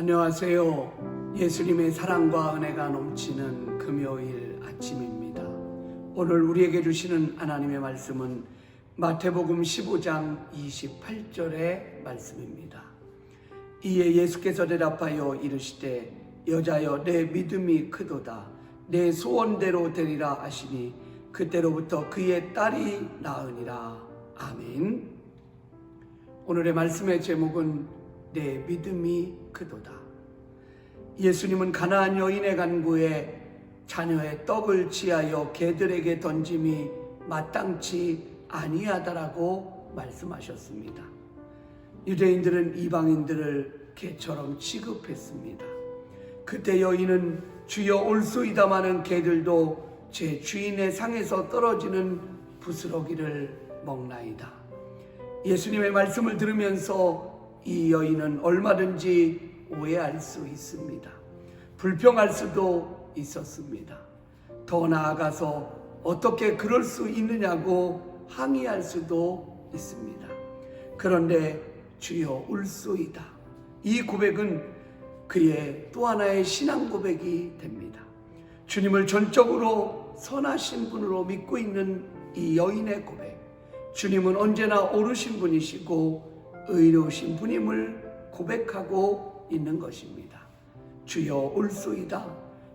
안녕하세요. 예수님의 사랑과 은혜가 넘치는 금요일 아침입니다. 오늘 우리에게 주시는 하나님의 말씀은 마태복음 15장 28절의 말씀입니다. 이에 예수께서 대답하여 이르시되 여자여 내 믿음이 크도다 내 소원대로 되리라 하시니 그때로부터 그의 딸이 나으니라 아멘. 오늘의 말씀의 제목은 내 믿음이 크도다. 예수님은 가나안 여인의 간구에 자녀의 떡을 취하여 개들에게 던짐이 마땅치 아니하다라고 말씀하셨습니다. 유대인들은 이방인들을 개처럼 취급했습니다. 그때 여인은 주여 올소이다마는 개들도 제 주인의 상에서 떨어지는 부스러기를 먹나이다. 예수님의 말씀을 들으면서 이 여인은 얼마든지 오해할 수 있습니다. 불평할 수도 있었습니다. 더 나아가서 어떻게 그럴 수 있느냐고 항의할 수도 있습니다. 그런데 주여 울소이다. 이 고백은 그의 또 하나의 신앙 고백이 됩니다. 주님을 전적으로 선하신 분으로 믿고 있는 이 여인의 고백. 주님은 언제나 오르신 분이시고 의로우신 분임을 고백하고 있는 것입니다. 주여 올소이다.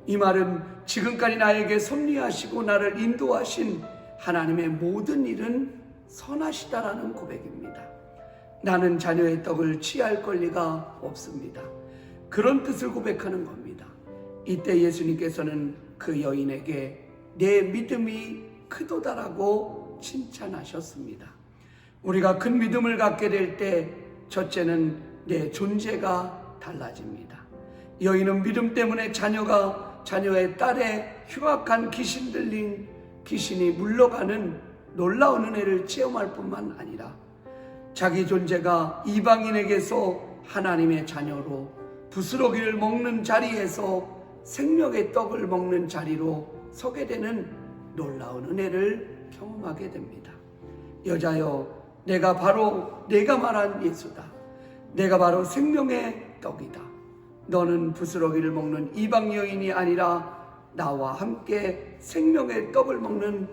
이 말은 지금까지 나에게 섭리하시고 나를 인도하신 하나님의 모든 일은 선하시다라는 고백입니다. 나는 자녀의 떡을 취할 권리가 없습니다. 그런 뜻을 고백하는 겁니다. 이때 예수님께서는 그 여인에게 내 믿음이 크도다라고 칭찬하셨습니다. 우리가 큰 믿음을 갖게 될 때 첫째는 내 존재가 달라집니다. 여인은 믿음 때문에 자녀가 자녀의 딸의 흉악한 귀신 들린 귀신이 물러가는 놀라운 은혜를 체험할 뿐만 아니라 자기 존재가 이방인에게서 하나님의 자녀로 부스러기를 먹는 자리에서 생명의 떡을 먹는 자리로 서게 되는 놀라운 은혜를 경험하게 됩니다. 여자여 내가 바로 내가 말한 예수다. 내가 바로 생명의 떡이다. 너는 부스러기를 먹는 이방 여인이 아니라 나와 함께 생명의 떡을 먹는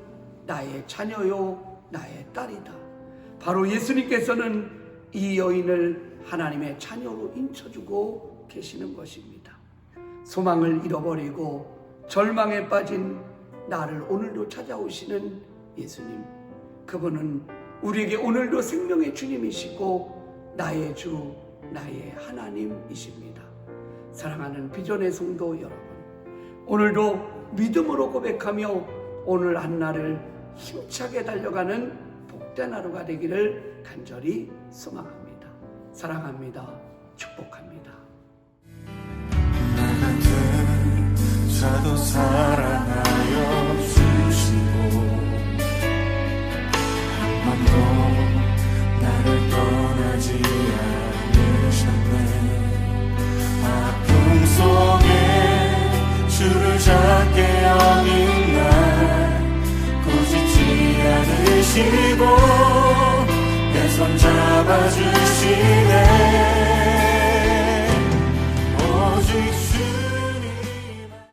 나의 자녀요, 나의 딸이다. 바로 예수님께서는 이 여인을 하나님의 자녀로 인쳐주고 계시는 것입니다. 소망을 잃어버리고 절망에 빠진 나를 오늘도 찾아오시는 예수님. 그분은 우리에게 오늘도 생명의 주님이시고 나의 주, 나의 하나님이십니다. 사랑하는 비전의 성도 여러분, 오늘도 믿음으로 고백하며 오늘 한 날을 힘차게 달려가는 복된 하루가 되기를 간절히 소망합니다. 사랑합니다. 축복합니다. 나 같은 자도 사랑하 잡게 여긴 날 꾸짖지 않으시고 내 손 잡아주시네